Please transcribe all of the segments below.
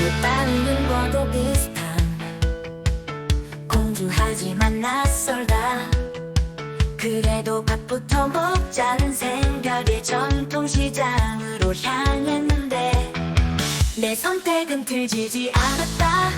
못다는 거도 비슷한 공주하지만 낯설다. 그래도 밥부터 먹자는 생각에 전통시장으로 향했는데 내 선택은 틀리지 않았다.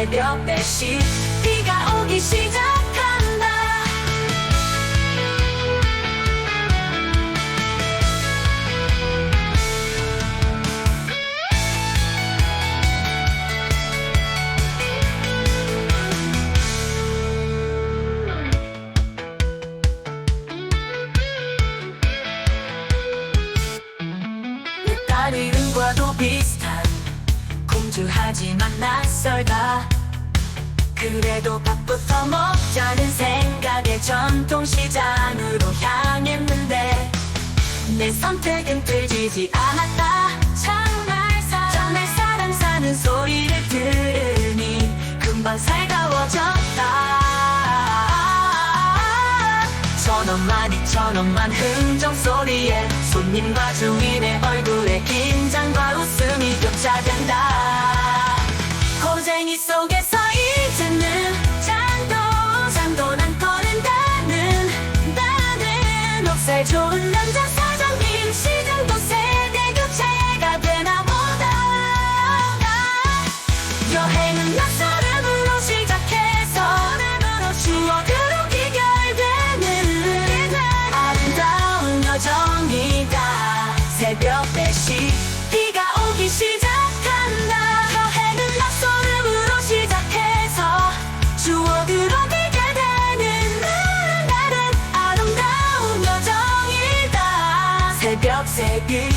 새벽 4시 비가 오기 시작한다 비슷한 공주하지만 낯설다. 그래도 밥부터 먹자는 생각에 전통시장으로 향했는데 내 선택은 틀리지 않았다. 정말 사 정말 사람 사는 소리를 들으니 금방 살가워졌다. 천원만 이천원만 흥정 소리에 손님과 주인의 얼굴에 좋은 남자 사장님 시장도 세대 교체가 되나 보다 여행은 낯설음으로 시작해서 추억으로 귀결되는 아름다운 여정이다. 새벽 4시 비가 오기 시작 아름